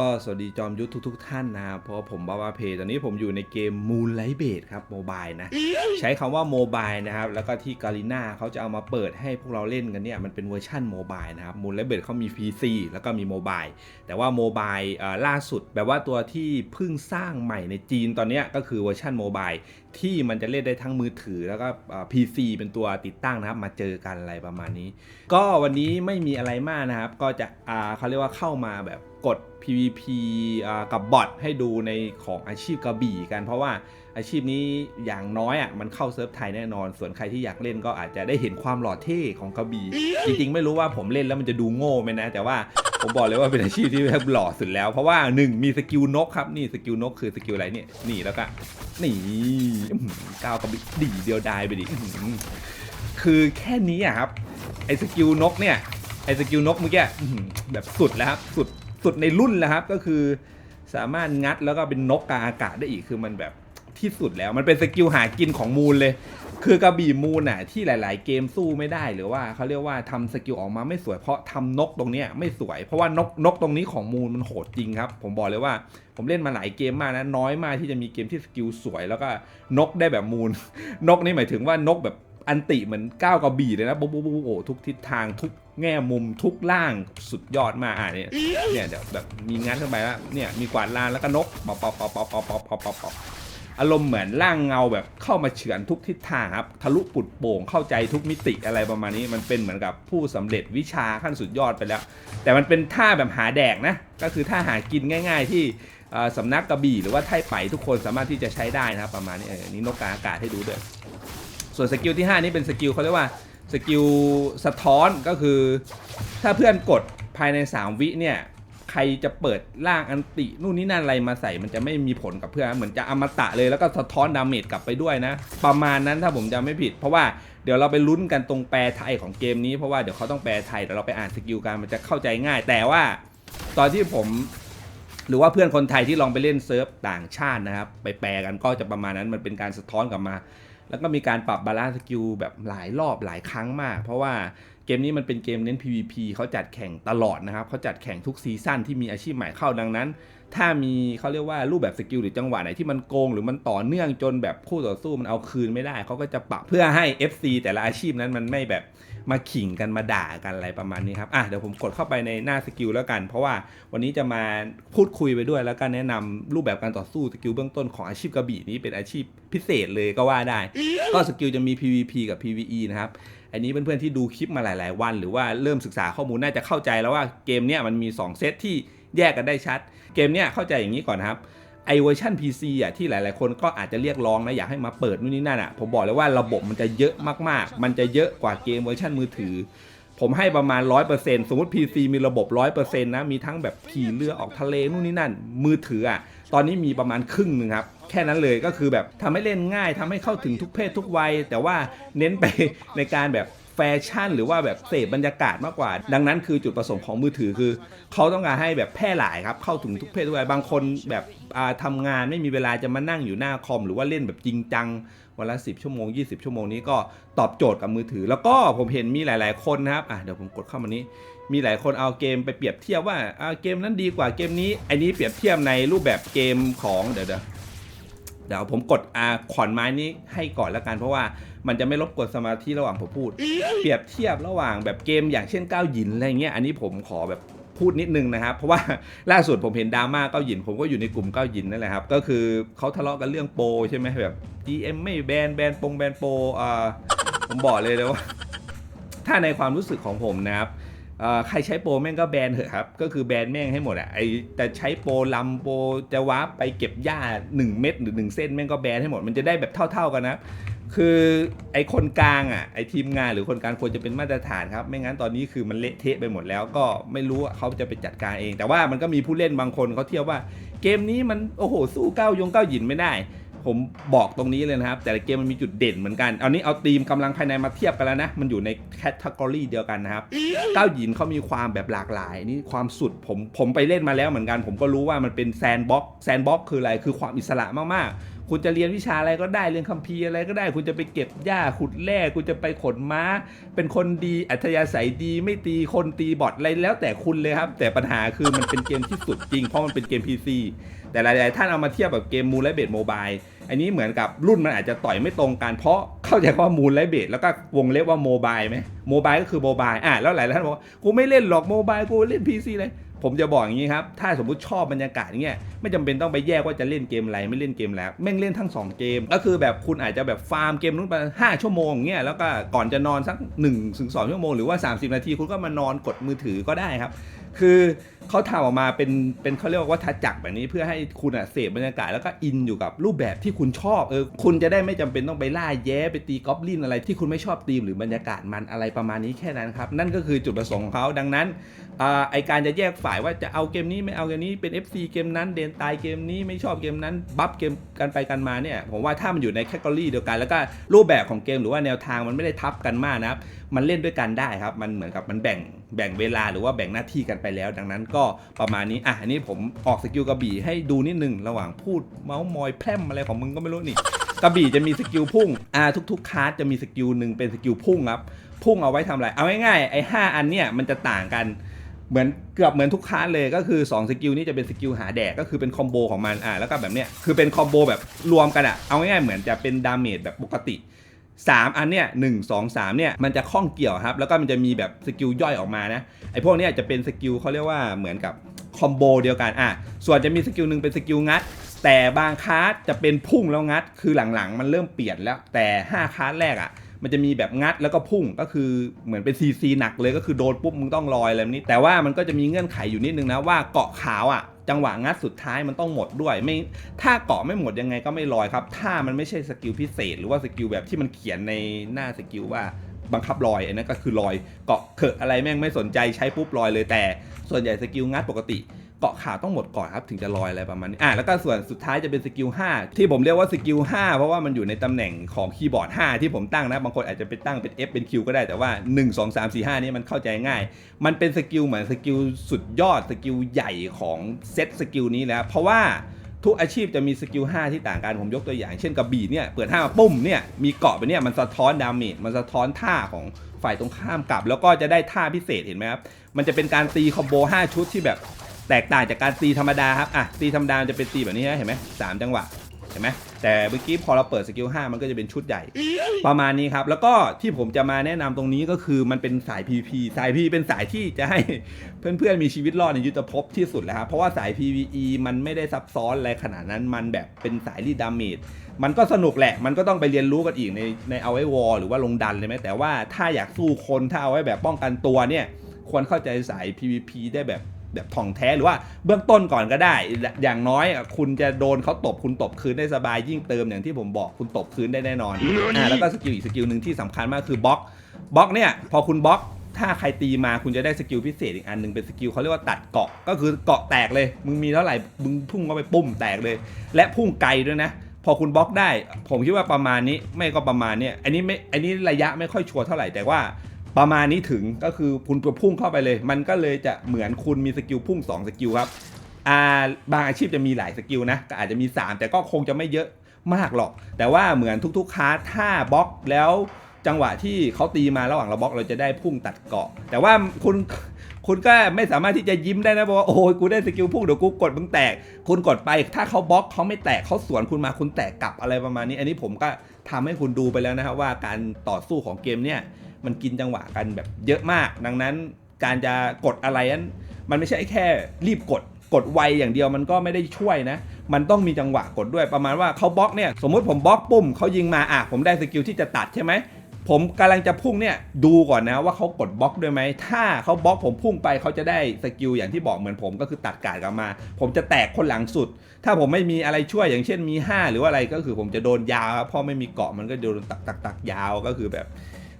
ก็สวัสดีจอมยุทธทุกๆท่านนะครับเพราะว่าผมบาวาเพย์ตอนนี้ผมอยู่ในเกม Moonlight b a s e ครับโมบายนะ ใช้คำว่าโมบายนะครับ แล้วก็ที่กาลิน่าเขาจะเอามาเปิดให้พวกเราเล่นกันเนี่ย มันเป็นเวอร์ชั่นโมบายนะครับ Moonlight b a s e เขามี PC แล้วก็มีโมบายแต่ว่าโมบายเอ่อล่าสุด แบบว่าตัวที่เพิ่งสร้างใหม่ในจีนตอนเนี้ยก็คือเวอร์ชันโมบายที่มันจะเล่นได้ทั้งมือถือแล้วก็เอ่อ PC เป็นตัวติดตั้งนะครับ มาเจอกันอะไรประมาณนี้ ก็วันนี้ไม่มีอะไรมากนะครับ ก็จะอ่าเขาเรียกว่าเข้ามาแบบกด PVP กับบอทให้ดูในของอาชีพกระบี่กัน เพราะว่าอาชีพนี้อย่างน้อยอะมันเข้าเซิร์ฟไทยแน่นอน ส่วนใครที่อยากเล่นก็อาจจะได้เห็นความหล่อเท่ของกระบี่ จริงๆ ไม่รู้ว่าผมเล่นแล้วมันจะดูโง่ไหมนะ แต่ว่าผมบอกเลยว่าเป็นอาชีพที่แบบหล่อสุดแล้ว เพราะว่าหนึ่งมีสกิลนกครับนี่สกิลนกคือสกิลอะไรเนี่ยนี่แล้วก็นี่อื้อหือก้าวกระบี่ดีเดียวดายไปดิคือแค่นี้อะครับไอ้สกิลนกเนี่ยไอ้สกิลนกเมื่อกี้แบบสุดแล้วครับสุด สุดในรุ่นแล้วครับ ก็คือสามารถงัดแล้วก็เป็นนกกลางอากาศได้อีกคือมันแบบที่สุดแล้วมันเป็นสกิลหากินของมูลเลย คือกระบี่มูลน่ะที่หลาย ๆ เกมสู้ไม่ได้หรือว่าเขาเรียกว่าทำสกิลออกมาไม่สวยเพราะทำนกตรงเนี้ยไม่สวย เพราะว่านกนกตรงนี้ของมูลมันโหดจริงครับ ผมบอกเลยว่า ผมเล่นมาหลายเกมมากนะน้อยมากที่จะมีเกมที่สกิลสวย แล้วก็นกได้แบบมูล นกนี่หมายถึงว่านกแบบ อันติเหมือนก้าวกระบี่เลยนะปุ๊บปุ๊บปุ๊บโอ้ทุกทิศทางทุกแง่มุมทุกล่างสุดยอดมากอะเนี่ยเนี่ยเดี๋ยวแบบมีงัดเข้าไปแล้วเนี่ยมีกวาดลานแล้วก็นกป๊อปป๊อปป๊อปป๊อปป๊อปป๊อปป๊อปป๊อปออารมณ์เหมือนร่างเงาแบบเข้ามาเฉือนทุกทิศทางครับทะลุปุดโป่งเข้าใจทุกมิติอะไรประมาณนี้ มันเป็นเหมือนกับผู้สำเร็จวิชาขั้นสุดยอดไปแล้ว แต่มันเป็นท่าแบบหาแดกนะก็คือท่าหากินง่าย ๆ ที่สำนักกระบี่หรือว่าไทไปทุกคนสามารถที่จะใช้ได้นะครับประมาณนี้เออนี่นกกาอากาศให้ดูด้วย ส่วนสกิลที่ 5 นี่เป็นสกิลเขาเรียกว่าสกิลสะท้อนก็คือ ถ้าเพื่อนกดภายใน 3 วิเนี่ยใครจะเปิดร่างอันตินู่นนี่นั่นอะไรมาใส่มันจะไม่มีผลกับเพื่อนเหมือนจะอมตะเลยแล้วก็สะท้อนดาเมจกลับไปด้วยนะ ประมาณนั้นถ้าผมจำไม่ผิด เพราะว่าเดี๋ยวเราไปลุ้นกันตรงแปลไทยของเกมนี้เพราะว่าเดี๋ยวเขาต้องแปลไทยเดี๋ยวเราไปอ่านสกิลกันมันจะเข้าใจง่าย แต่ว่าตอนที่ผมหรือว่าเพื่อนคนไทยที่ลองไปเล่นเซิร์ฟต่างชาตินะครับ ไปแปลกันก็จะประมาณนั้นมันเป็นการสะท้อนกลับมา แล้วก็มีการปรับบาลานซ์สกิลแบบหลายรอบหลายครั้งมาก เพราะว่าเกมนี้มันเป็นเกมเน้น PVP เขาจัดแข่งตลอดนะครับเขาจัดแข่งทุกซีซั่นที่มีอาชีพใหม่เข้าดังนั้น ถ้ามีเขาเรียกว่ารูปแบบสกิลหรือจังหวะไหนที่มันโกง หรือมันต่อเนื่องจนแบบคู่ต่อสู้มันเอาคืนไม่ได้เขาก็จะปรับเพื่อให้ FC แต่ละอาชีพนั้นมันไม่แบบ มาขิงกันมาด่ากันอะไรประมาณนี้ครับอะเดี๋ยวผมกดเข้าไปในหน้าสกิลแล้วกัน เพราะว่าวันนี้จะมาพูดคุยไปด้วย แล้วก็แนะนำรูปแบบการต่อสู้สกิลเบื้องต้นของอาชีพกระบี่นี้เป็นอาชีพพิเศษเลยก็ว่าได้ ก็สกิลจะมี PVP กับ PVE นะครับอันนี้เพื่อนๆที่ดูคลิปมาหลาย ๆ วัน หรือว่าเริ่มศึกษาข้อมูลน่าจะเข้าใจแล้วว่าเกมเนี้ยมันมี 2 เซตที่แยกกันได้ชัด เกมเนี้ยเข้าใจอย่างนี้ก่อนนะครับ ไอเวอร์ชัน PC อะที่หลายๆ คนก็อาจจะเรียกร้องนะอยากให้มาเปิดนู่นนี่นั่นอะผมบอกเลยว่าระบบมันจะเยอะมากๆ มันจะเยอะกว่าเกมเวอร์ชันมือถือ ผมให้ประมาณ 100%สมมติ PC มีระบบ 100%นะมีทั้งแบบขี่เรือออกทะเลนู่นนี่นั่น มือถืออะตอนนี้มีประมาณครึ่งหนึ่งครับ แค่นั้นเลยก็คือแบบทำให้เล่นง่ายทำให้เข้าถึงทุกเพศทุกวัย แต่ว่าเน้นไปในการแบบ แฟชั่น หรือว่าแบบเสพบรรยากาศมากกว่า ดังนั้นคือจุดประสงค์ของมือถือคือ เขาต้องการให้แบบแพร่หลายครับ เข้าถึงทุกเพศทุกวัยบางคนแบบอ่าทำงานไม่มีเวลาจะมานั่งอยู่หน้าคอม หรือว่าเล่นแบบจริงจังวันละ 10 ชั่วโมง 20 ชั่วโมงนี้ก็ตอบโจทย์กับมือถือ แล้วก็ผมเห็นมีหลาย ๆ คนนะครับอะเดี๋ยวผมกดเข้ามานี้ มีหลายคนเอาเกมไปเปรียบเทียบว่าอ่าเกมนั้นดีกว่าเกมนี้ อันนี้เปรียบเทียบในรูปแบบเกมของเดี๋ยวเดี๋ยวเดี๋ยวผมกดอ่าขอนไม้นี้ให้ก่อนแล้วกันเพราะว่า มันจะไม่รบกวนสมาธิระหว่างผมพูด เปรียบเทียบระหว่างแบบเกมอย่างเช่นก้าวหยินอะไรเงี้ยอันนี้ผมขอแบบพูดนิดนึงนะครับ เพราะว่าล่าสุดผมเห็นดราม่าก้าวหยิน ผมก็อยู่ในกลุ่มก้าวหยินนั่นแหละครับ ก็คือเขาทะเลาะกันเรื่องโปรใช่ไหมแบบ GM ไม่แบนแบนปงแบนโปรอ่าผมบอกเลยเลยว่า ถ้าในความรู้สึกของผมนะครับใครใช้โปรแม่งก็แบนเถอะครับ ก็คือแบนแม่งให้หมดอะไอแต่ใช้โปรลำโปรจะวาร์ปไปเก็บหญ้า 1 เม็ดหรือ 1 เส้นแม่งก็แบนให้หมด มันจะได้แบบเท่า ๆกันนะ คือไอคนกลางอะไอทีมงานหรือคนกลางควรจะเป็นมาตรฐานครับ ไม่งั้นตอนนี้คือมันเละเทะไปหมดแล้ว ก็ไม่รู้ว่าเขาจะไปจัดการเอง แต่ว่ามันก็มีผู้เล่นบางคนเขาเทียบว่า เกมนี้มันโอ้โหสู้เก้ายงเก้าหยินไม่ได้ ผมบอกตรงนี้เลยนะครับ แต่ละเกมมันมีจุดเด่นเหมือนกันเอานี้เอาทีมกำลังภายในมาเทียบกันแล้วนะมันอยู่ในแคตตากรีเดียวกันนะครับเก้าหยินเขามีความแบบหลากหลายนี่ความสุดผมผมไปเล่นมาแล้วเหมือนกัน ผมก็รู้ว่ามันเป็นแซนบ็อกแซนบ็อกคืออะไรคือความอิสระมากๆ คุณจะเรียนวิชาอะไรก็ได้เรียนคัมภีร์อะไรก็ได้ คุณจะไปเก็บหญ้าขุดแร่คุณจะไปขนม้า เป็นคนดีอัธยาศัยดีไม่ตีคนตีบอทอะไรแล้วแต่คุณเลยครับ แต่ปัญหาคือมันเป็นเกมที่สุดจริงเพราะมันเป็นเกม PC แต่หลายๆ ท่านเอามาเทียบกับเกมมูลและเบดโมบายอันนี้เหมือนกับรุ่นมันอาจจะต่อยไม่ตรงกันเพราะเข้าใจว่ามูลและเบดแล้วก็วงเล็บว่าโมบายไหมโมบายก็คือโมบายอะแล้วหลายท่านบอกกูไม่เล่นหรอกโมบายกูเล่น PC เลย ผมจะบอกอย่างนี้ครับ ถ้าสมมติชอบบรรยากาศอย่างเงี้ยไม่จำเป็นต้องไปแยกว่าจะเล่นเกมอะไรไม่เล่นเกมแล้วแม่งเล่นทั้ง 2 เกม ก็คือแบบคุณอาจจะแบบฟาร์มเกมนู้นไป5ชั่วโมงอย่างเงี้ยแล้วก็ก่อนจะนอนสัก1ถึง2ชั่วโมงหรือว่า 30 นาทีคุณก็มานอนกดมือถือก็ได้ครับ คือเขาทำออกมาเป็นเป็นเขาเรียกว่าวัฏจักรแบบนี้เพื่อให้คุณอะเสพบรรยากาศแล้วก็อินอยู่กับรูปแบบที่คุณชอบเออคุณจะได้ไม่จำเป็นต้องไปล่าแย้ไปตีกอบลินอะไรที่คุณไม่ชอบตีมหรือบรรยากาศมันอะไรประมาณนี้แค่นั้นครับนั่นก็คือจุดประสงค์ของเขาดังนั้น ไอการจะแยกฝ่ายว่าจะเอาเกมนี้ไม่เอาเกมนี้เป็น FC เกมนั้น เดนตายเกมนี้ไม่ชอบเกมนั้นบัฟเกมกันไปกันมาเนี่ยผมว่าถ้ามันอยู่ในแคตตาล็อเดียวกัน แล้วก็รูปแบบของเกมหรือว่าแนวทางมันไม่ได้ทับกันมากนะครับมันเล่นด้วยกันได้ครับมันเหมือนกับมันแบ่งแบ่งเวลาหรือว่าแบ่งหน้าที่กันไปแล้ว ดังนั้นก็ประมาณนี้อะอันนี้ผมออกสกิลกระบี่ให้ดูนิดนึงระหว่างพูดเมาส์มอยแพร่มอะไรของมึงก็ไม่รู้นี่กระบี่จะมีสกิลพุ่งอ่าทุกๆคาร์ดจะมีสกิลหนึ่งเป็นสกิลพุ่งครับพุ่งเอาไว้ทำอะไรเอาง่ายๆไอ้ห้าอันเนี่ยมันจะต่างกัน เหมือนเกือบเหมือนทุกคาสเลยก็คือ2สกิลนี้จะเป็นสกิลหาแดกก็คือเป็นคอมโบของมันอ่าแล้วก็แบบเนี้ยคือเป็นคอมโบแบบรวมกันอะเอาง่ายๆเหมือนจะเป็นดาเมจแบบปกติ 3 อันเนี้ยหนึ่งสองสามเนี่ยมันจะข้องเกี่ยวครับ แล้วก็มันจะมีแบบสกิลย่อยออกมานะไอพวกเนี้ยจะเป็นสกิลเขาเรียกว่าเหมือนกับคอมโบเดียวกันอะส่วนจะมีสกิลหนึ่งเป็นสกิลงัด แต่บางคาร์ดจะเป็นพุ่งแล้วงัด คือหลังๆ มันเริ่มเปลี่ยนแล้วแต่ 5คาร์ดแรกอะ มันจะมีแบบงัดแล้วก็พุ่งก็คือเหมือนเป็นซีซีหนักเลยก็คือโดนปุ๊บมึงต้องลอยอะไรแบบนี้แต่ว่ามันก็จะมีเงื่อนไขอยู่นิดนึงนะว่าเกาะขาวอะจังหวะงัดสุดท้ายมันต้องหมดด้วยไม่ถ้าเกาะไม่หมดยังไงก็ไม่ลอยครับ ถ้ามันไม่ใช่สกิลพิเศษ หรือว่าสกิลแบบที่มันเขียนในหน้าสกิลว่าบังคับลอยอันนั้นก็คือลอยเกาะเขอะอะไรแม่งไม่สนใจใช้ปุ๊บลอยเลยแต่ ส่วนใหญ่สกิลงัดปกติ เกาะขาต้องหมดก่อนครับถึงจะลอยอะไรประมาณนี้อะแล้วก็ส่วนสุดท้ายจะเป็นสกิล5ที่ผมเรียกว่าสกิล5เพราะว่ามันอยู่ในตำแหน่งของคีย์บอร์ด 5 ที่ผมตั้งนะบางคนอาจจะไปตั้งเป็น F เป็น Q ก็ได้แต่ว่า 1 2 3 4 5นี่มันเข้าใจง่าย มันเป็นสกิลเหมือนสกิลสุดยอดสกิลใหญ่ของเซตสกิลนี้แล้วเพราะว่าทุกอาชีพจะมีสกิล 5 ที่ต่างกัน ผมยกตัวอย่าง เช่นกระบี่เนี่ย เปิด5มาปุ้มเนี่ย มีเกาะไปเนี่ย มันสะท้อนดาเมจ มันสะท้อนท่าของฝ่ายตรงข้ามกลับ แล้วก็จะได้ท่าพิเศษเห็นไหมครับ มันจะเป็นการตีคอมโบ 5 ชุดที่แบบ แตกต่างจากการตีธรรมดาครับ อะ ตีธรรมดามันจะเป็นตีแบบนี้นะเห็นไหมสามจังหวะ เห็นไหม แต่เมื่อกี้พอเราเปิดสกิล5มันก็จะเป็นชุดใหญ่ ประมาณนี้ครับ แล้วก็ที่ผมจะมาแนะนำตรงนี้ก็คือมันเป็นสาย PVP สาย PVP เป็นสายที่จะให้เพื่อนๆมีชีวิตรอดในยุทธภพที่สุดแล้วครับ เพราะว่าสาย PVE มันไม่ได้ซับซ้อนอะไรขนาดนั้น มันแบบเป็นสายรีดดาเมจมันก็สนุกแหละ มันก็ต้องไปเรียนรู้กันอีกในในเอาไว้วอลหรือว่าลงดันเลยไหมแต่ว่าถ้าอยากสู้คนถ้าเอาไว้แบบป้องกันตัวเนี่ยควรเข้าใจสาย PVP ได้แบบ แบบถ่องแท้หรือว่าเบื้องต้นก่อนก็ได้ อย่างน้อยอะคุณจะโดนเขาตบคุณตบคืนได้สบายยิ่งเติมอย่างที่ผมบอกคุณตบคืนได้แน่นอนอ่าแล้วก็สกิลอีกสกิลหนึ่งที่สำคัญมากคือบล็อกบล็อกเนี่ยพอคุณบล็อกถ้าใครตีมาคุณจะได้สกิลพิเศษอีกอันหนึ่งเป็นสกิลเขาเรียกว่าตัดเกาะก็คือเกาะแตกเลย มึงมีเท่าไหร่มึงพุ่งเข้าไปปุ้มแตกเลย และพุ่งไกลด้วยนะ พอคุณบล็อกได้ ผมคิดว่าประมาณนี้ไม่ก็ประมาณเนี้ยอันนี้ไม่อันนี้ระยะไม่ค่อยชัวร์เท่าไหร่แต่ว่า ประมาณนี้ถึงก็คือคุณตัวพุ่งเข้าไปเลย มันก็เลยจะเหมือนคุณมีสกิลพุ่ง 2 สกิลครับอ่าบางอาชีพจะมีหลายสกิลนะก็อาจจะมี 3 แต่ก็คงจะไม่เยอะมากหรอก แต่ว่าเหมือนทุกๆคลาสถ้าบล็อกแล้วจังหวะที่เขาตีมาระหว่างเราบล็อกเราจะได้พุ่งตัดเกาะ แต่ว่าคุณคุณก็ไม่สามารถที่จะยิ้มได้นะเพราะว่าโอ้ยกูได้สกิลพุ่งเดี๋ยวกูกดมึงแตก คุณกดไป ถ้าเขาบล็อกเขาไม่แตกเขาสวนคุณมาคุณแตกกลับอะไรประมาณนี้ อันนี้ผมก็ทำให้คุณดูไปแล้วนะครับว่าการต่อสู้ของเกมเนี่ย มันกินจังหวะกันแบบเยอะมาก ดังนั้นการจะกดอะไรนั้น มันไม่ใช่แค่รีบกดกดไวอย่างเดียวมันก็ไม่ได้ช่วยนะ มันต้องมีจังหวะกดด้วยประมาณว่าเขาบล็อกเนี่ยสมมุติผมบล็อกปุ่มเขายิงมาอะผมได้สกิลที่จะตัดใช่ไหมผมกำลังจะพุ่งเนี่ยดูก่อนนะว่าเขากดบล็อกด้วยไหมถ้าเขาบล็อกผมพุ่งไปเขาจะได้สกิลอย่างที่บอกเหมือนผมก็คือตัดกาดกลับมา ผมจะแตกคนหลังสุด ถ้าผมไม่มีอะไรช่วยอย่างเช่นมี 5 หรือว่าอะไรก็คือผมจะโดนยาวครับเพราะไม่มีเกาะมันก็โดนตักตักตักยาวก็คือแบบ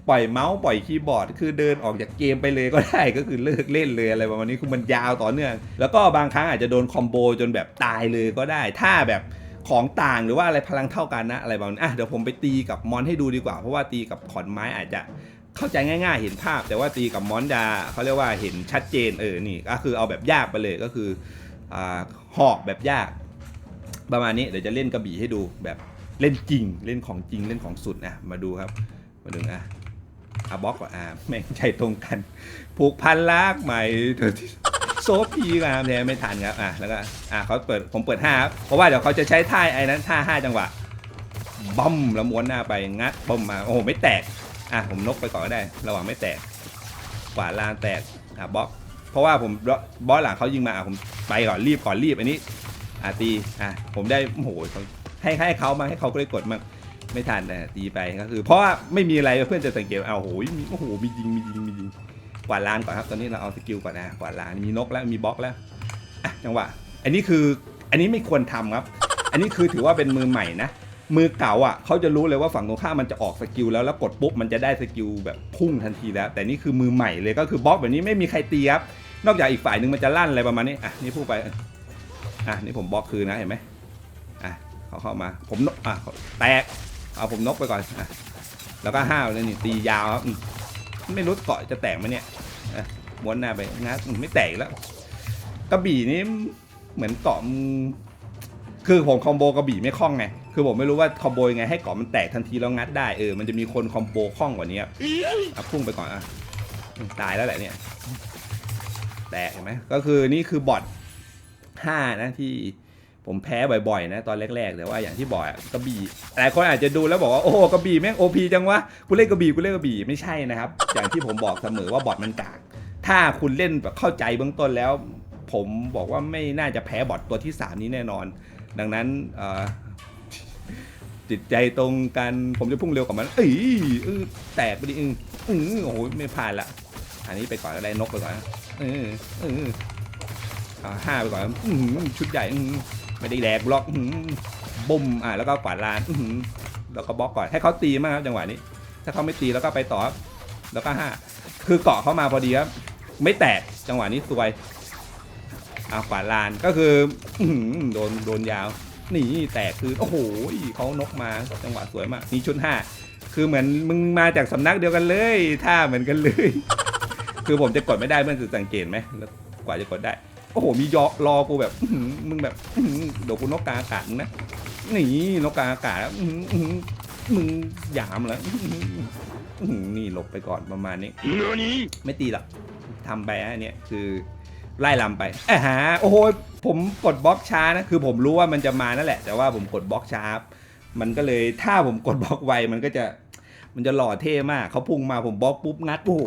ปล่อยเมาส์ปล่อยคีย์บอร์ด คือเดินออกจากเกมไปเลยก็ได้ก็คือเลิกเล่นเลยอะไรประมาณนี้คือมันยาวต่อเนื่องแล้วก็บางครั้งอาจจะโดนคอมโบจนแบบตายเลยก็ได้ ถ้าแบบของต่างหรือว่าอะไรพลังเท่ากันนะอะไรประมาณนี้อะเดี๋ยวผมไปตีกับมอนให้ดูดีกว่า เพราะว่าตีกับขอนไม้อาจจะเข้าใจง่าย ๆ เห็นภาพ แต่ว่าตีกับมอนจะเขาเรียกว่าเห็นชัดเจนเออนี่ก็คือเอาแบบยากไปเลยก็คืออ่าหอกแบบยาก ประมาณนี้เดี๋ยวจะเล่นกระบี่ให้ดูแบบเล่นจริง เล่นของจริงเล่นของสุดนะมาดูครับมาดูอะ อาบล็อกก่อนอะแม่งใจตรงกัน ผูกพันลากใหม่เธอที่โซพีงามแท้ไม่ทันครับอะแล้วก็อะเขาเปิดผมเปิดห้าครับเพราะว่าเดี๋ยวเขาจะใช้ท่าไอ้นั้นท่าห้าจังหวะบัมแล้วม้วนหน้าไปงัดบัมมาโอ้โหไม่แตกอะผมนกไปก่อนก็ได้ ระหว่างไม่แตกกวาลานแตกอะบล็อก เพราะว่าผมบอสหลังเขายิงมาอะผมไปก่อนรีบก่อนรีบอันนี้อะตีอะผมได้โอ้โหให้ให้เขามาให้เขาก็เลยกดมา ไม่ทันแต่ตีไปก็คือ เพราะว่าไม่มีอะไรเพื่อนจะสังเกตเอาโอ้โหมีโอ้โหมียิงมียิงมียิงกวาดลานก่อนครับตอนนี้เราเอาสกิลก่อนนะกวาดลานมีนกแล้วมีบล็อกแล้วอะจังหวะอันนี้คืออันนี้ไม่ควรทำครับ อันนี้คือถือว่าเป็นมือใหม่นะมือเก่าอะเขาจะรู้เลยว่าฝั่งตรงข้ามมันจะออกสกิลแล้วแล้วกดปุ๊บมันจะได้สกิลแบบพุ่งทันทีแล้ว แต่นี่คือมือใหม่เลยก็คือบล็อกแบบนี้ไม่มีใครตีครับนอกจากอีกฝ่ายหนึ่งมันจะลั่นอะไรประมาณนี้อะนี่พูดไปอะนี่ผมบล็อกคืนนะเห็นไหมอะเขาเข้ามาผมอะแตก เอาผมนกไปก่อนอแล้วก็ห้าวเลยนี่ตียาวครับไม่รู้เกาะจะแตกไหมเนี่ยม้วนหน้าไปงัดไม่แตกแล้วกระบี่นี่เหมือนเกาะคือผมคอมโบกระบี่ไม่คล่องไง คือผมไม่รู้ว่าคอมโบยังไงให้เกาะมันแตกทันทีแล้วงัดได้เออ มันจะมีคนคอมโบคล่องกว่านี้อะพุ่งไปก่อนอะตายแล้วแหละเนี่ย แตกเห็นไหมก็คือนี่คือบอท5นะที่ ผมแพ้บ่อยๆนะตอนแรกๆแต่ว่าอย่างที่บอกกระบี่หลายคนอาจจะดูแล้วบอกว่าโอ้กระบี่แม่งโอพีจังวะกูเล่นกระบี่กูเล่นกระบี่ไม่ใช่นะครับ อย่างที่ผมบอกเสมอว่าบอทมันกาก ถ้าคุณเล่นแบบเข้าใจเบื้องต้นแล้ว ผมบอกว่าไม่น่าจะแพ้บอทตัวที่ 3 นี้แน่นอน ดังนั้นจิตใจตรงกันผมจะพุ่งเร็วกว่ามัน เอ้ยแตกไปดิอืออือโอ้โหไม่ผ่านละอันนี้ไปก่อนอะไรนกไปก่อนเออเออห้าไปก่อนอือชุดใหญ่อือ ไม่ได้แดกบล็อกบุ้มอ่าแล้วก็กวาดลานแล้วก็บล็อกก่อนให้เขาตีมากครับจังหวะนี้ ถ้าเขาไม่ตีแล้วก็ไปต่อครับแล้วก็ห้าคือเกาะเข้ามาพอดีครับไม่แตกจังหวะนี้สวยอ่ากวาดลานก็คืออื้อหือโดนโดนยาวนี่แตกคือโอ้โหเขานกมาจังหวะสวยมากนี่ชุดห้าคือเหมือนมึงมาจากสำนักเดียวกันเลยท่าเหมือนกันเลย คือผมจะกดไม่ได้เพื่อนคือสังเกตไหมแล้วกว่าจะกดได้ โอ้โห มียอรอกูแบบอื้อหือมึงแบบอื้อหือเดี๋ยวกูนกกลางอากาศมึงนะนี่นกกลางอากาศแล้วอื้อหืออื้อหือมึงหยามแล้วอื้อหืออื้อหือนี่หลบไปก่อนประมาณนี้ไม่ตีหรอกทำไปอันเนี้ยคือไล่ลำไปอ่าฮะโอ้โหผมกดบล็อกช้านะคือผมรู้ว่ามันจะมานั่นแหละ แต่ว่าผมกดบล็อกช้า มันก็เลยถ้าผมกดบล็อกไวมันก็จะ มันจะหล่อเท่มากเขาพุ่งมาผมบล็อกปุ๊บงัดโอ้โห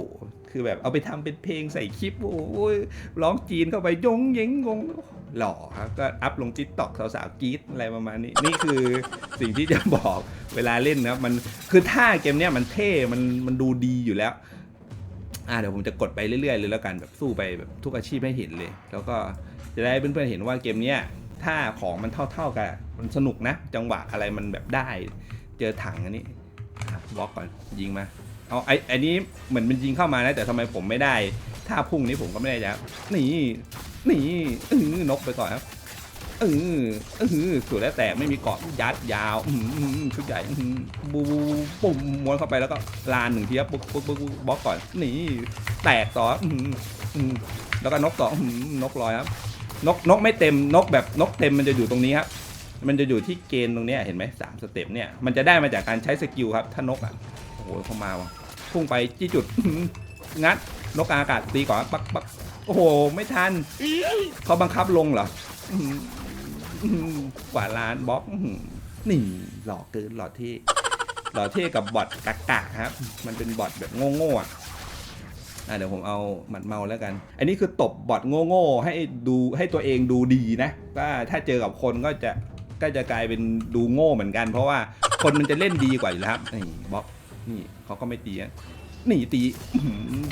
คือแบบเอาไปทำเป็นเพลงใส่คลิปโอ้ยร้องจีนเข้าไปยงเยงงงหล่อครับก็อัพลงทิกตอกสาวๆกีดอะไรประมาณนี้ นี่คือสิ่งที่จะบอกเวลาเล่นนะมันคือท่าเกมเนี้ยมันเท่มันมันดูดีอยู่แล้วอ่าเดี๋ยวผมจะกดไปเรื่อยๆเลยแล้วกันแบบสู้ไปแบบทุกอาชีพให้เห็นเลย แล้วก็จะได้เพื่อนๆเห็นว่าเกมเนี้ยถ้าของมันเท่าๆกัน มันสนุกนะ จังหวะอะไรมันแบบได้ เจอถังอันนี้ บล็อกก่อนยิงมาเอาไอ้ไอ้นี้เหมือนมันยิงเข้ามานะแต่ทำไมผมไม่ได้ถ้าพุ่งนี้ผมก็ไม่ได้แล้วนี่นี่เออนกไปก่อนครับเออเออสุดแล้วแต่ไม่มีเกาะยัดยาวอื้อหือชุดใหญ่บูบูปุ่มม้วนเข้าไปแล้วก็ลานหนึ่งทีครับปุ๊บปุ๊บปุ๊บบล็อกก่อนนี่แตกต่ออื้อหืออื้อหือแล้วก็นกต่อนกลอยครับนกนกไม่เต็มนกแบบนกเต็มมันจะอยู่ตรงนี้ครับ มันจะอยู่ที่เกณฑ์ตรงเนี้ยเห็นไหมสามสเต็ปเนี่ยมันจะได้มาจากการใช้สกิลครับถ้านกอะโอ้โหเข้ามาว่ะพุ่งไปจี้จุด งัดนกอากาศตีก่อนปักปักโอ้โห ไม่ทันเขาบังคับลงเหรอหืออื้อหือกว่าล้านบล็อกหนี่หล่อเกินหล่อเท่หล่อเท่กับบอทกากๆครับ มันเป็นบอทแบบโง่ๆอะอะเดี๋ยวผมเอาหมัดเมาแล้วกัน อันนี้คือตบบอทโง่ๆให้ดูให้ตัวเองดูดีนะว่าถ้าเจอกับคนก็จะ ก็จะกลายเป็นดูโง่เหมือนกัน เพราะว่าคนมันจะเล่นดีกว่าอยู่แล้วครับนี่บล็อกนี่เขาก็ไม่ตีอะนี่ตี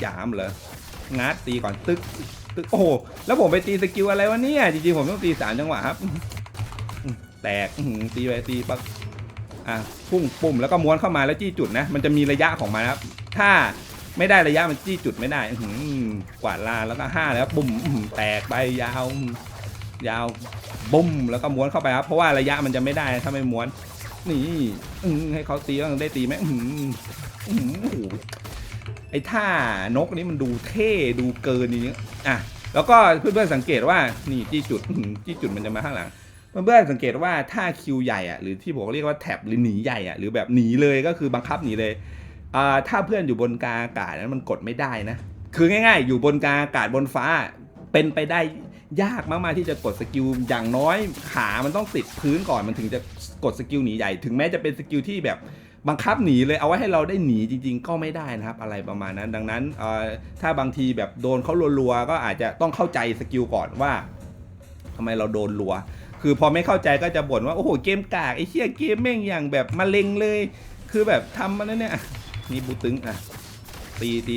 หยามเลยงัดตีก่อนตึกตึกโอ้โหแล้วผมไปตีสกิลอะไรวะเนี่ยจริงๆผมต้องตีสามจังหวะครับ แตกอื้อหือตีไปตีปักอะพุ่งปุ่มแล้วก็ม้วนเข้ามาแล้วจี้จุดนะ มันจะมีระยะของมันครับ ถ้าไม่ได้ระยะมันจี้จุดไม่ได้หือกวาดลาแล้วก็ห้าแล้วบุ้มแตกไปยาว ยาวบุ้มแล้วก็ม้วนเข้าไปครับเพราะว่าระยะมันจะไม่ได้ถ้าไม่ม้วนนี่อืให้เขาตีบ้างได้ตีไหมอื้อหืออื้อหือโอ้โหไอ้ท่านกนี้มันดูเท่ดูเกินอย่างเงี้ยอะแล้วก็เพื่อนๆสังเกตว่านี่จี้จุดจี้จุดมันจะมาข้างหลังเพื่อนๆสังเกตว่าถ้าคิวใหญ่อะหรือที่ผมเรียกว่าแท็บหรือหนีใหญ่อะหรือแบบหนีเลยก็คือบังคับหนีเลยอ่าถ้าเพื่อนอยู่บนกลางอากาศนั้นมันกดไม่ได้นะคือง่าย ๆ อยู่บนกลางอากาศบนฟ้าเป็นไปได้ ยากมากๆที่จะกดสกิลอย่างน้อยขามันต้องติดพื้นก่อนมันถึงจะกดสกิลหนีใหญ่ ถึงแม้จะเป็นสกิลที่แบบบังคับหนีเลยเอาไว้ให้เราได้หนีจริง ๆ ก็ไม่ได้นะครับ อะไรประมาณนั้น ดังนั้นเออถ้าบางทีแบบโดนเขารัวๆก็อาจจะต้องเข้าใจสกิลก่อนว่าทำไมเราโดนรัว คือพอไม่เข้าใจก็จะบ่นว่าโอ้โหเกมกากไอ้เหี้ยเกมแม่งอย่างแบบมะเร็งเลย คือแบบทำมันนั่นเนี่ยอะนี่บูตึงอะตีตี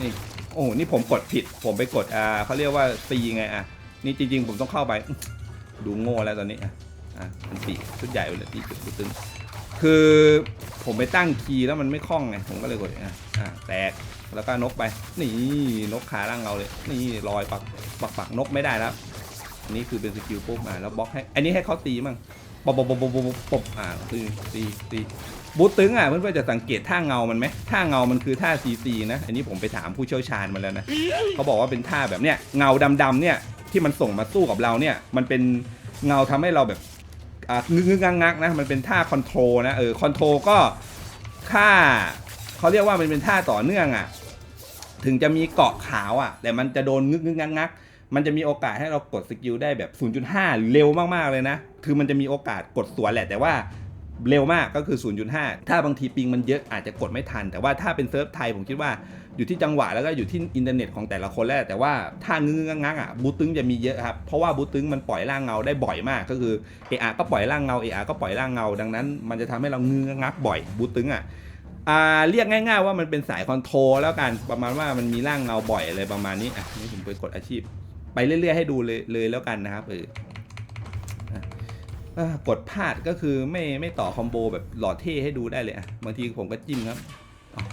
นี่โอ้โหนี่ผมกดผิด ผมไปกดอ่าเขาเรียกว่าตีไงอะ นี่จริงๆ ผมต้องเข้าไป ดูโง่แล้วตอนนี้อะอะมันตีชุดใหญ่ไปเลยตีจุดบูตึงคือผมไปตั้งคีย์แล้วมันไม่คล่องไงผมก็เลยกดอะอะแตกแล้วก็นกไป นี่นกขาล่างเราเลย นี่ลอยปักปักปักนกไม่ได้แล้วอันนี้คือเป็นสกิลปุ๊บมาแล้วบล็อกให้อันนี้ให้เขาตีมั่งปบปบปบปบปบอ่าตีตีตีบูทตึงอะเพื่อนๆจะสังเกตท่าเงามันไหมท่าเงามันคือท่าซีซีนะ อันนี้ผมไปถามผู้เชี่ยวชาญมาแล้วนะเขาบอกว่าเป็นท่าแบบเนี้ยเงาดำๆเนี่ย ที่มันส่งมาสู้กับเราเนี่ย มันเป็นเงาทำให้เราแบบอ่างึกงึกงักงักนะ มันเป็นท่าคอนโทรนะ เออ คอนโทรก็ท่าเขาเรียกว่ามันเป็นท่าต่อเนื่องอะ ถึงจะมีเกาะขาวอะ แต่มันจะโดนงึกงึกงักงักมันจะมีโอกาสให้เรากดสกิลได้แบบ 0.5หรือเร็วมากๆเลยนะ คือมันจะมีโอกาสกดสวนแหละ แต่ว่าเร็วมากก็คือ 0.5 ถ้าบางทีปิงมันเยอะอาจจะกดไม่ทัน แต่ว่าถ้าเป็นเซิร์ฟไทยผมคิดว่า อยู่ที่จังหวะแล้วก็อยู่ที่อินเทอร์เน็ตของแต่ละคนแหล้วแต่ว่าถ้างึงงักอะบูตึงจะมีเยอะครับเพราะว่าบูตึงมันปล่อยร่างเงาได้บ่อยมากก็คือเออาก็ปล่อยร่างเงาเออาก็ปล่อยร่างเงาดังนั้น มันจะทำให้เรางึงงักบ่อยบูตึงอะอ่าเรียกง่าย ๆ ว่ามันเป็นสายคอนโทรลแล้วกันประมาณว่ามันมีร่างเงาบ่อยอะไรประมาณนี้อะนี่ผมไปกดอาชีพ ไปเรื่อยๆให้ดูเลยเลยแล้วกันนะครับเออกดพลาดก็คือไม่ไม่ต่อคอมโบแบบหล่อเท่ให้ดูได้เลยอะบางทีผมก็จิ้มครับ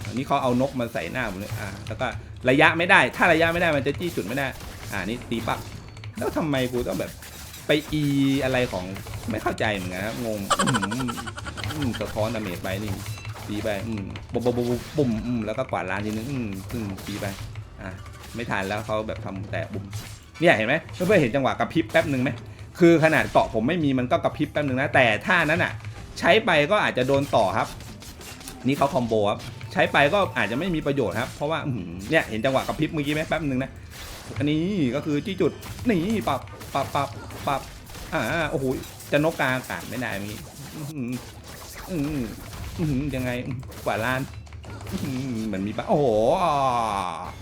อันนี้เขาเอานกมาใส่หน้าผมเลยอะแล้วก็ระยะไม่ได้ ถ้าระยะไม่ได้มันจะจี้จุดไม่ได้ อ่านี่ตีปั๊บแล้วทำไมกูต้องแบบไปอีอะไรของไม่เข้าใจเหมือนกันครับงงอืมสะท้อนดาเมจไปนี่ตีไปอืมปุ๊บปุ๊บปุ๊บปุ่มอืมแล้วก็กวาดลานทีนึงอืมซึ่งตีไปอะไม่ทันแล้วเขาแบบทำแต่บุ้มเนี่ยเห็นไหมเพื่อนๆเห็นจังหวะกระพริบแป๊บหนึ่งไหมคือขนาดเกาะผมไม่มีมันก็กระพริบแป๊บหนึ่งนะแต่ท่านั้นอะ ใช้ไปก็อาจจะโดนต่อครับ นี่เขาคอมโบครับ ช้ไปก็อาจจะไม่มีประโยชน์ครับ เพราะว่าอื้อหือเนี่ยเห็นจังหวะกระพริบเมื่อกี้ไหมแป๊บหนึ่งนะ อันนี้ก็คือจี้จุดนี่ปรับปรับปรับปรับอ่าโอ้โหจะนกกลางอากาศไม่ได้เมื่อกี้อื้อหืออื้อหืออื้อหือยังไงกว่าล้านอื้อหือเหมือนมีปะโอ้โห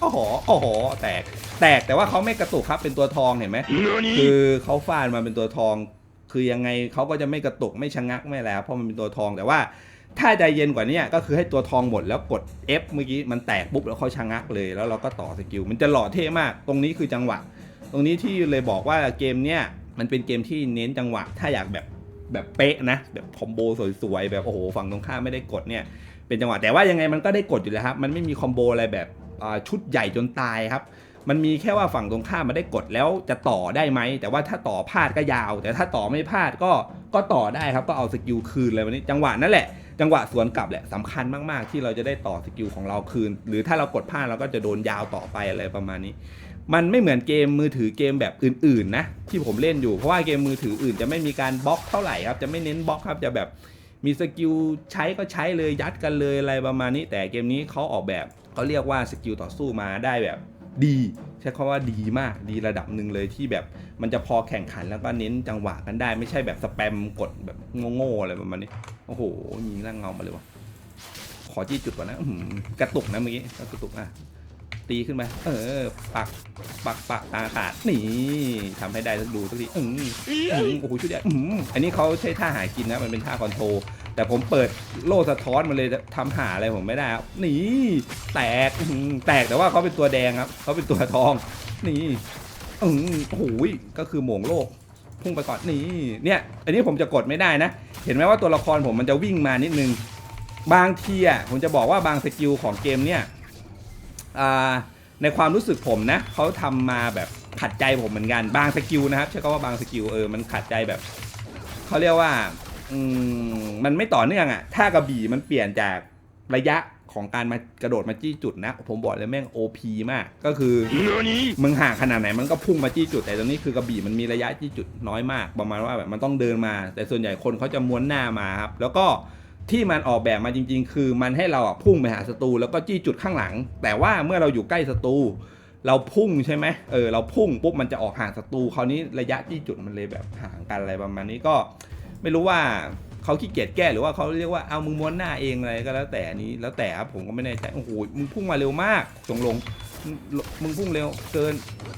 โอ้โหโอ้โห แตก แตกแต่ว่าเขาไม่กระตุกครับเป็นตัวทองเห็นไหมคือเขาฟาดมาเป็นตัวทอง คือยังไงเขาก็จะไม่กระตุกไม่ชะงักไม่แล้วเพราะมันเป็นตัวทองแต่ว่า ถ้าใจเย็นกว่านี้ก็คือให้ตัวทองหมดแล้วกด F เมื่อกี้มันแตกปุ๊บแล้วเขาชะงักเลย แล้วเราก็ต่อสกิลมันจะหล่อเท่มาก ตรงนี้คือจังหวะ ตรงนี้ที่เลยบอกว่าเกมเนี้ยมันเป็นเกมที่เน้นจังหวะ ถ้าอยากแบบแบบเป๊ะนะแบบคอมโบสวยๆแบบโอ้โหฝั่งตรงข้ามไม่ได้กดเนี่ยเป็นจังหวะแต่ว่ายังไงมันก็ได้กดอยู่แล้วครับมันไม่มีคอมโบอะไรแบบอ่าชุดใหญ่จนตายครับมันมีแค่ว่าฝั่งตรงข้ามมาได้กดแล้วจะต่อได้ไหม แต่ว่าถ้าต่อพลาดก็ยาว แต่ถ้าต่อไม่พลาดก็ก็ต่อได้ครับก็เอาสกิลคืนเลยวันนี้จังหวะนั่นแหละ จังหวะสวนกลับแหละสำคัญมากๆ ที่เราจะได้ต่อสกิลของเราคืน หรือถ้าเรากดพลาดเราก็จะโดนยาวต่อไปอะไรประมาณนี้ มันไม่เหมือนเกมมือถือเกมแบบอื่นๆนะที่ผมเล่นอยู่เพราะว่าเกมมือถืออื่นจะไม่มีการบล็อกเท่าไหร่ครับจะไม่เน้นบล็อกครับจะแบบมีสกิลใช้ก็ใช้เลยยัดกันเลยอะไรประมาณนี้ แต่เกมนี้เขาออกแบบเขาเรียกว่าสกิลต่อสู้มาได้แบบ ดีใช้คำว่าดีมากดีระดับหนึ่งเลยที่แบบมันจะพอแข่งขันแล้วก็เน้นจังหวะกันได้ ไม่ใช่แบบสแปมกดแบบโง่ๆอะไรประมาณนี้โอ้โหยิงร่างเงามาเลยวะขอจี้จุดก่อนนะกระตุกนะเมื่อกี้กระตุกอะตีขึ้นมาเออ ปัก ปัก ปัก ตาขาด นี่ทำให้ได้ดูสักทีอืมอืมโอ้โหชุดใหญ่อืมอันนี้เขาใช้ท่าหากินนะ มันเป็นท่าคอนโทร แต่ผมเปิดโล่สะท้อนมันเลยทำหาอะไรผมไม่ได้ครับนี่แตกแตกแต่ว่าเขาเป็นตัวแดงครับเขาเป็นตัวทอง นี่อืมโอ้โหก็คือหม่งโลกพุ่งไปก่อนนี่เนี่ย อันนี้ผมจะกดไม่ได้นะ เห็นไหมว่าตัวละครผมมันจะวิ่งมานิดนึง บางทีอะผมจะบอกว่าบางสกิลของเกมเนี่ยในความรู้สึกผมนะเขาทำมาแบบขัดใจผมเหมือนกันบางสกิลนะครับใช้คำว่าบางสกิลเออมันขัดใจแบบเขาเรียกว่า อืมมันไม่ต่อเนื่องอะ่ะถ้ากระบี่มันเปลี่ยนจากระยะของการมากระโดดมาจี้จุดนะ ผมบอกเลยแม่ง OP มาก ก็คือมึงห่างขนาดไหนมันก็พุ่งมาจี้จุด แต่ตรงนี้คือกระบี่มันมีระยะจี้จุดน้อยมาก ประมาณว่าแบบมันต้องเดินมา แต่ส่วนใหญ่คนเขาจะม้วนหน้ามาครับ แล้วก็ที่มันออกแบบมาจริง ๆ คือมันให้เราอะพุ่งไปหาศัตรูแล้วก็จี้จุดข้างหลัง แต่ว่าเมื่อเราอยู่ใกล้ศัตรูเราพุ่งใช่ไหมเออเราพุ่งปุ๊บมันจะออกห่างศัตรูคราวนี้ระยะจี้จุดมันเลยแบบห่างกันอะไรประมาณนี้ก็ ไม่รู้ว่าเขาขี้เกียจแก้หรือว่าเขาเรียกว่าเอามึงม้วนหน้าเองอะไรก็แล้วแต่อันนี้แล้วแต่ครับผมก็ไม่แน่ใจโอ้โหมึงพุ่งมาเร็วมากจงลงมึงพุ่งเร็วเกิน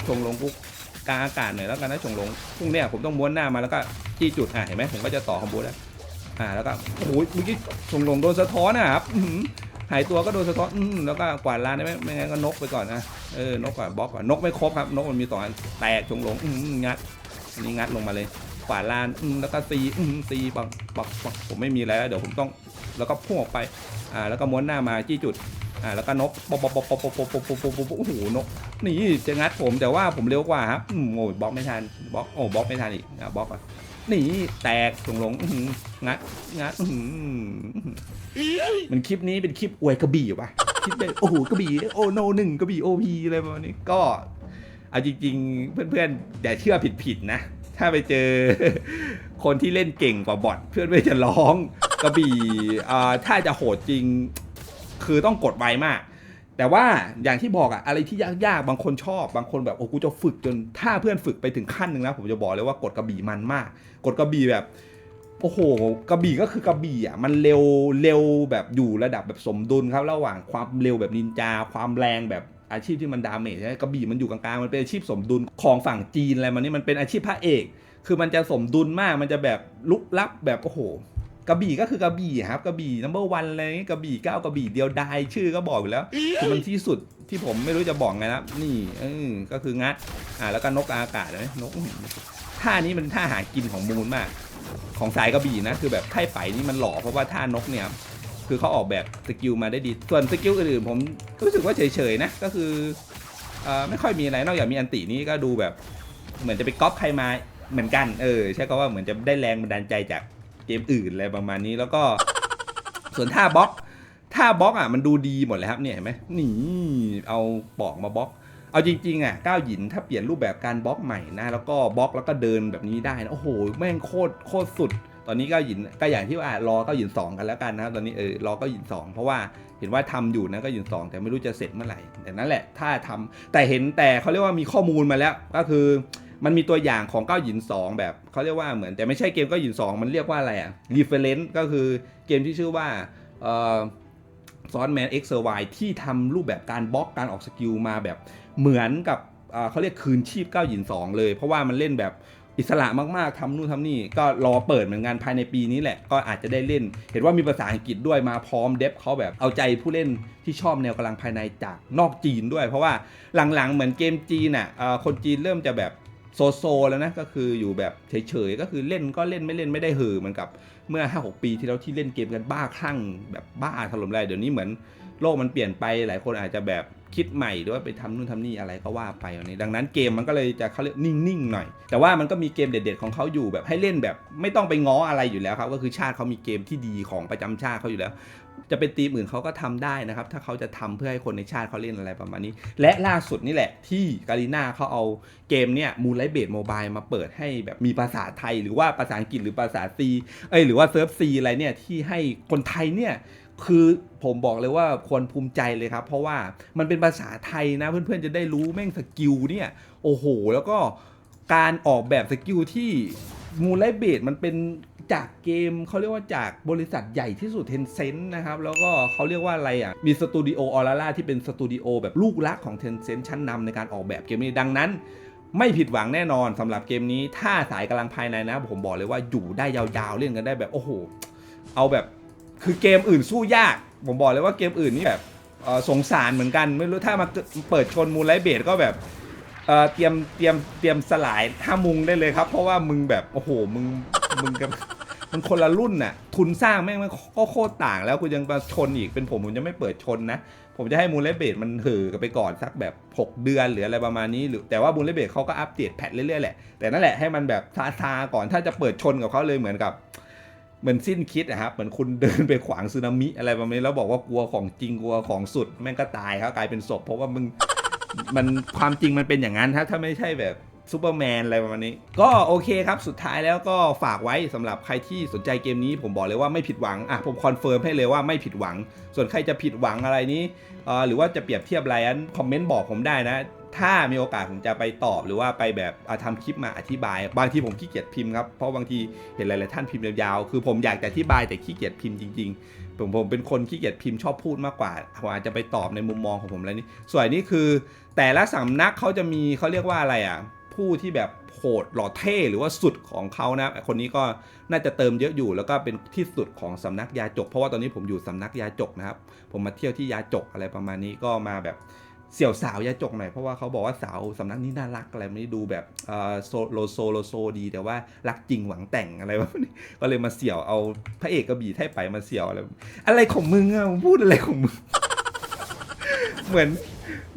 จงลงกูกลางอากาศหน่อยแล้วกันนะจงลงพุ่งเนี่ยผมต้องม้วนหน้ามาแล้วก็จี้จุดอะเห็นไหมผมก็จะต่อคอมโบแล้วอ่าแล้วก็โอ้โหเมื่อกี้จงลงโดนสะท้อนนะครับหายตัวก็โดนสะท้อนแล้วก็กวาดลานได้ไหมไม่งั้นก็นกไปก่อนนะเออนกก่อนบล็อกก่อนนกไม่ครบครับนกมันมีสองอันแตกจงลงงัดอันนี้งัดลงมาเลย ขวาลานอืมแล้วก็ตีอืมซีปักปักผมไม่มีแล้วเดี๋ยวผมต้องแล้วก็พุ่งออกไปอ่าแล้วก็ม้วนหน้ามาจี้จุดอ่าแล้วก็นกปอบปอบปอบปอบปอบปอบปอบโอ้โหนกนี่จะงัดผมแต่ว่าผมเร็วกว่าครับโอ้ยบล็อกไม่ทันบล็อกโอ้บล็อกไม่ทันอีกบล็อกอะนี่แตกถงหลงงัดงัดมันคลิปนี้เป็นคลิปอวยกระบี่ป่ะคลิปเป็นโอ้โหกระบี่โอโนหนึ่งกระบี่โอพีอะไรประมาณนี้ก็เอาจริงๆเพื่อนๆอย่าเชื่อผิดๆนะ ถ้าไปเจอคนที่เล่นเก่งกว่าบอทเพื่อนไม่จะร้องกระบี่อ่าถ้าจะโหดจริง คือต้องกดไวมาก แต่ว่าอย่างที่บอกอะอะไรที่ยากๆบางคนชอบ บางคนแบบโอ้กูจะฝึกจนถ้าเพื่อนฝึกไปถึงขั้นหนึ่งนะผมจะบอกเลยว่ากดกระบี่มันมาก กดกระบี่แบบโอ้โหกระบี่ก็คือกระบี่อะมันเร็วเร็วแบบอยู่ระดับแบบสมดุลครับ ระหว่างความเร็วแบบนินจา ความแรงแบบ อาชีพที่มันดาเมจใช่ไหมกระบี่มันอยู่กลางๆมันเป็นอาชีพสมดุลของฝั่งจีนอะไรมันนี่มันเป็นอาชีพพระเอก คือมันจะสมดุลมากมันจะแบบลุกลับแบบโอ้โหกระบี่ก็คือกระบี่ครับกระบี่ number one อะไรอย่างงี้กระบี่ก้าวกระบี่เดียวดายชื่อก็บอกอยู่แล้วคือมันที่สุดที่ผมไม่รู้จะบอกไงนะนี่เออก็คืองัดอ่าแล้วก็นกอากาศนะนกท่านี้มันท่าหากินของมูลมาก ของสายกระบี่นะคือแบบไข่ไฝนี่มันหล่อเพราะว่าท่านกเนี่ย คือเขาออกแบบสกิลมาได้ดี ส่วนสกิลอื่นๆผมรู้สึกว่าเฉยๆนะก็คืออไม่ค่อยมีอะไรนอกจากมีอันตินี้ก็ดูแบบเหมือนจะไปก๊อปใครมาเหมือนกันเออใช่ก็ว่าเหมือนจะได้แรงบันดาลใจจากเกมอื่นอะไรประมาณนี้แล้วก็ ส่วนท่าบล็อกท่าบล็อกอะมันดูดีหมดเลยครับเนี่ยเห็นไหมนี่เอาปอกมาบล็อก เอาจริงๆอะก้าวหยินถ้าเปลี่ยนรูปแบบการบล็อกใหม่นะแล้วก็บล็อกแล้วก็เดินแบบนี้ได้นะโอ้โหแม่งโคตรโคตรสุด ตอนนี้ก้าวหยินก็อย่างที่ว่ารอก้าวหยินสองกันแล้วกันนะครับ ตอนนี้เออรอก้าวหยินสองเพราะว่าเห็นว่าทำอยู่นะก้าวหยินสองแต่ไม่รู้จะเสร็จเมื่อไหร่แต่นั่นแหละถ้าทำแต่เห็นแต่เขาเรียกว่ามีข้อมูลมาแล้วก็คือมันมีตัวอย่างของก้าวหยิน 2 แบบเขาเรียกว่าเหมือนแต่ไม่ใช่เกมก้าวหยิน 2 มันเรียกว่าอะไรอะ reference ก็คือเกมที่ชื่อว่าซอนแมนเอ็กซ์วที่ทำรูปแบบการบล็อกการออกสกิลมาแบบเหมือนกับเขาเรียกคืนชีพก้าวหยิน 2 เลย เพราะว่ามันเล่นแบบ อิสระมากๆทำนู่นทำนี่ ก็รอเปิดเหมือนกันภายในปีนี้แหละ ก็อาจจะได้เล่น เห็นว่ามีภาษาอังกฤษด้วยมาพร้อมเดฟเขาแบบเอาใจผู้เล่นที่ชอบแนวกำลังภายในจากนอกจีนด้วย เพราะว่าหลังๆเหมือนเกมจีนอะคนจีนเริ่มจะแบบโซโซแล้วนะก็คืออยู่แบบเฉยๆก็คือเล่นก็เล่นไม่เล่นไม่ได้เห่อเหมือนกับเมื่อ 5-6 ปีที่เราที่เล่นเกมกันบ้าคลั่งแบบบ้าถล่มไรเดี๋ยวนี้เหมือนโลกมันเปลี่ยนไปหลายคนอาจจะแบบ คิดใหม่หรือว่าไปทำนู่นทำนี่อะไรก็ว่าไปนนี้ดังนั้นเกมมันก็เลยจะเขาเรียกนิ่งๆหน่อย แต่ว่ามันก็มีเกมเด็ด ๆ ของเขาอยู่แบบให้เล่นแบบไม่ต้องไปง้ออะไรอยู่แล้วครับก็คือชาติเขามีเกมที่ดีของประจำชาติเขาอยู่แล้ว จะเป็นทีมอื่นเขาก็ทำได้นะครับถ้าเขาจะทำเพื่อให้คนในชาติเขาเล่นอะไรประมาณนี้ และล่าสุดนี่แหละที่การีนาเขาเอาเกมเนี่ยมูลไลเบดโมบายมาเปิดให้แบบมีภาษาไทย หรือว่าภาษาอังกฤษหรือภาษาซีเอ้ยหรือว่าเซิร์ฟซีอะไรเนี่ยที่ให้คนไทยเนี่ย คือผมบอกเลยว่าควรภูมิใจเลยครับ เพราะว่ามันเป็นภาษาไทยนะ เพื่อนๆจะได้รู้แม่งสกิลเนี่ยโอ้โห แล้วก็การออกแบบสกิลที่มูลไลเบดมันเป็นจากเกมเขาเรียกว่าจากบริษัทใหญ่ที่สุดเทนเซ็นต์นะครับ แล้วก็เขาเรียกว่าอะไรอะ มีสตูดิโอออร่าที่เป็นสตูดิโอแบบลูกรักของเทนเซ็นต์ชั้นนำในการออกแบบเกมนี้ดังนั้น ไม่ผิดหวังแน่นอนสำหรับเกมนี้ ถ้าสายกำลังภายในนะ ผมบอกเลยว่าอยู่ได้ยาวๆ เล่นกันได้แบบโอ้โห เอาแบบ คือเกมอื่นสู้ยาก ผมบอกเลยว่าเกมอื่นนี่แบบเอ่อสงสารเหมือนกัน ไม่รู้ถ้ามาเปิดชนมูลไลเบดก็แบบเอ่อเตรียมเตรียมเตรียมสลายห้ามุงได้เลยครับ เพราะว่ามึงแบบโอ้โหมึงมึงกับ มันคนละรุ่นน่ะ ทุนสร้างแม่งมันก็โคตรต่างแล้วกูยังมาชนอีกเป็นผมผมจะไม่เปิดชนนะ ผมจะให้มูลเลเบดมันเห่อกันไปก่อนสักแบบ 6 เดือนหรืออะไรประมาณนี้หรือแต่ว่ามูลเลเบดเขาก็อัปเดตแพทเรื่อยๆแหละแต่นั่นแหละให้มันแบบซาๆก่อนถ้าจะเปิดชนกับเขาเลยเหมือนกับ เหมือนสิ้นคิดอะครับเหมือนคุณเดินไปขวางสึนามิอะไรประมาณนี้แล้วบอกว่ากลัวของจริงกลัวของสุดแม่งก็ตายครับกลายเป็นศพเพราะว่ามึงมันความจริงมันเป็นอย่างนั้นครับถ้าไม่ใช่แบบซูเปอร์แมนอะไรประมาณนี้ ก็โอเคครับสุดท้ายแล้วก็ฝากไว้สำหรับใครที่สนใจเกมนี้ผมบอกเลยว่าไม่ผิดหวังอะผมคอนเฟิร์มให้เลยว่าไม่ผิดหวัง ส่วนใครจะผิดหวังอะไรนี้หรือว่าจะเปรียบเทียบอะไรนั้นคอมเมนต์บอกผมได้นะ ถ้ามีโอกาสผมจะไปตอบหรือว่าไปแบบอะทำคลิปมาอธิบาย บางทีผมขี้เกียจพิมพ์ครับเพราะบางทีเห็นหลายๆท่านพิมพ์ยาวๆคือผมอยากจะอธิบายแต่ขี้เกียจพิมพ์จริงๆผมผมเป็นคนขี้เกียจพิมพ์ชอบพูดมากกว่าผมอาจจะไปตอบในมุมมองของผมแล้วนี่ส่วนนี้คือ แต่ละสำนักเขาจะมีเขาเรียกว่าอะไรอะผู้ที่แบบโหดหล่อเท่หรือว่าสุดของเขานะคนนี้ก็น่าจะเติมเยอะอยู่ แล้วก็เป็นที่สุดของสำนักยาจก เพราะว่าตอนนี้ผมอยู่สำนักยาจกนะครับผมมาเที่ยวที่ยาจกอะไรประมาณนี้ก็มาแบบ เสี่ยวสาวยาจกหน่อยเพราะว่าเขาบอกว่าสาวสำนักนี้น่ารักอะไรไม่ด้ดูแบบโซโลโซโลโซดี แต่ว่ารักจริงหวังแต่งอะไรแบบนี้ก็เลยมาเสี่ยวเอาพระเอกกระบี่ไทไปมาเสี่ยวอะไรอะไรของมึงอะมึงพูดอะไรของมึง เหมือน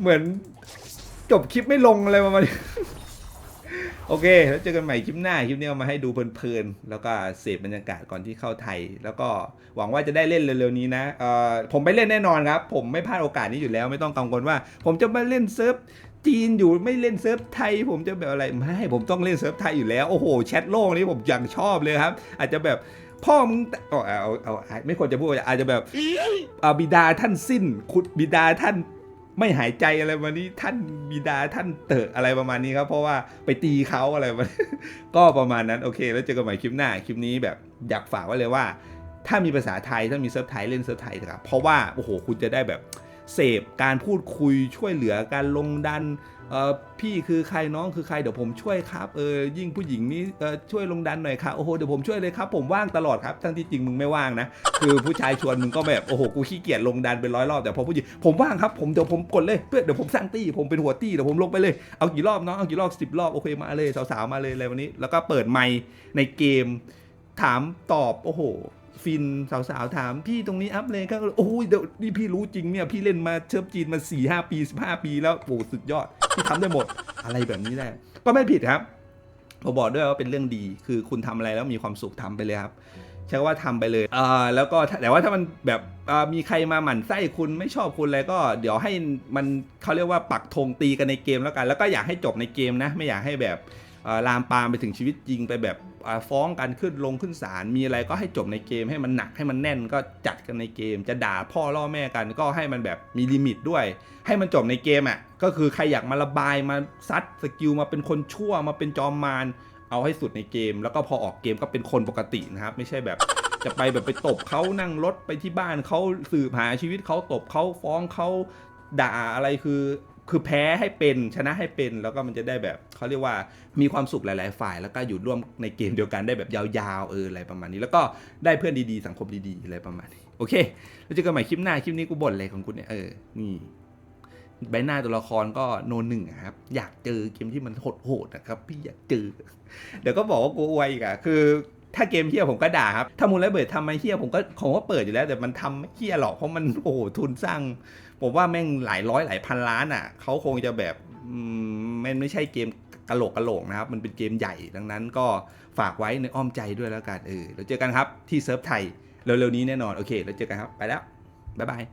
เหมือนจบคลิปไม่ลงอะไรประมาณนี้ โอเค แล้วเจอกันใหม่คลิปหน้า คลิปนี้เอามาให้ดูเพลินๆ แล้วก็เสพบรรยากาศก่อนที่เข้าไทย แล้วก็หวังว่าจะได้เล่นเร็วๆนี้นะเอ่อผมไปเล่นแน่นอนครับ ผมไม่พลาดโอกาสนี้อยู่แล้ว ไม่ต้องกังวลว่า ผมจะมาเล่นเซิร์ฟจีนอยู่ไม่เล่นเซิร์ฟไทย ผมจะแบบอะไรไม่ผมต้องเล่นเซิร์ฟไทยอยู่แล้วโอ้โหแชทโลกนี้ผมยังชอบเลยครับ อาจจะแบบพ่อมึงเอาเอาเอาเอาไม่ควรจะพูดอาจจะแบบอาบิดาท่านสิ้น คุณบิดาท่าน ไม่หายใจอะไรมานี้ท่านบิดาท่านเตอะอะไรประมาณนี้ครับ เพราะว่าไปตีเขาอะไรมาก็ประมาณนั้นโอเค แล้วเจอกันใหม่คลิปหน้าคลิปนี้แบบอยากฝากไว้เลยว่า ถ้ามีภาษาไทยถ้ามีเซิร์ฟไทยเล่นเซิร์ฟไทยนะครับเพราะว่าโอ้โหคุณจะได้แบบเสพการพูดคุยช่วยเหลือการลงดัน พี่คือใครน้องคือใครเดี๋ยวผมช่วยครับเออยิ่งผู้หญิงนี่เออช่วยลงดันหน่อยครับโอ้โหเดี๋ยวผมช่วยเลยครับ ผมว่างตลอดครับทั้งที่จริงมึงไม่ว่างนะคือผู้ชายชวนมึงก็แบบโอ้โหกูขี้เกียจลงดันเป็นร้อยรอบแต่พอผู้หญิงผมว่างครับผมเดี๋ยวผมกดเลยเพื่อเดี๋ยวผมสร้างตี้ผมเป็นหัวตี้เดี๋ยวผมลงไปเลยเอากี่รอบน้องเอากี่รอบสิบรอบโอเคมาเลยสาวๆมาเลยอะไรวันนี้ แล้วก็เปิดไมค์ในเกม ถามตอบโอ้โห ฟินสาวๆ ถามพี่ตรงนี้อัพเลยก็โอ้ยเดี๋ยวนี่พี่รู้จริงเนี่ย พี่เล่นมาเชิฟจีนมา4ี่หปี 15 ปีแล้วโอ้สุดยอดพี่ทำได้หมดอะไรแบบนี้แหละก็ไม่ผิดครับผมบอกด้วยว่าเป็นเรื่องดีคือคุณทำอะไรแล้วมีความสุขทำไปเลยครับใช้คำว่าทำไปเลยเอ่อแล้วก็แต่ว่าถ้ามันแบบมีใครมาหมั่นไส้คุณไม่ชอบคุณอะไรก็ เดี๋ยวให้มันเขาเรียกว่าปักธงตีกันในเกมแล้วกัน แล้วก็อยากให้จบในเกมนะ ไม่อยากให้แบบลามปามไปถึงชีวิตจริงไปแบบ ฟ้องกันขึ้นลงขึ้นศาลมีอะไรก็ให้จบในเกมให้มันหนักให้มันแน่นก็จัดกันในเกม จะด่าพ่อล่อแม่กันก็ให้มันแบบมีลิมิตด้วย ให้มันจบในเกมอะก็คือใครอยากมาระบายมาซัดสกิลมาเป็นคนชั่วมาเป็นจอมมารเอาให้สุดในเกม แล้วก็พอออกเกมก็เป็นคนปกตินะครับ ไม่ใช่แบบจะไปแบบไปตบเขานั่งรถไปที่บ้านเขาสืบหาชีวิตเขาตบเขาฟ้องเขาด่าอะไรคือ คือแพ้ให้เป็นชนะให้เป็นแล้วก็มันจะได้แบบเขาเรียกว่ามีความสุขหลาย ๆ ฝ่าย แล้วก็อยู่ร่วมในเกมเดียวกันได้แบบยาวๆเอออะไรประมาณนี้ แล้วก็ได้เพื่อนดีๆสังคมดีๆอะไรประมาณนี้โอเคแล้วเจอกันใหม่คลิปหน้าคลิปนี้กูบ่นอะไรของกูเนี่ยเออนี่ใบหน้าตัวละครก็โนนหนึ่งครับ อยากเจอเกมที่มันโหดๆนะครับ พี่อยากเจอ เดี๋ยวก็บอกว่ากูอวยอีกอะคือถ้าเกมเฮี้ยผมก็ด่าครับ ถ้ามูลและเบิดทำมาเฮี้ยผมก็ผมก็เปิดอยู่แล้ว แต่มันทำไม่เฮี้ยหรอกเพราะมันโอ้โหทุนสร้าง ผมว่าแม่งหลายร้อยหลายพันล้านอะเขาคงจะแบบแมมันไม่ใช่เกมกะโหลกกะโหลกนะครับ มันเป็นเกมใหญ่ดังนั้นก็ฝากไว้ในอ้อมใจด้วยแล้วกันเออแล้วเจอกันครับที่เซิร์ฟไทยเร็วๆนี้แน่นอน โอเคแล้วเจอกันครับ ไปแล้ว บ๊ายบาย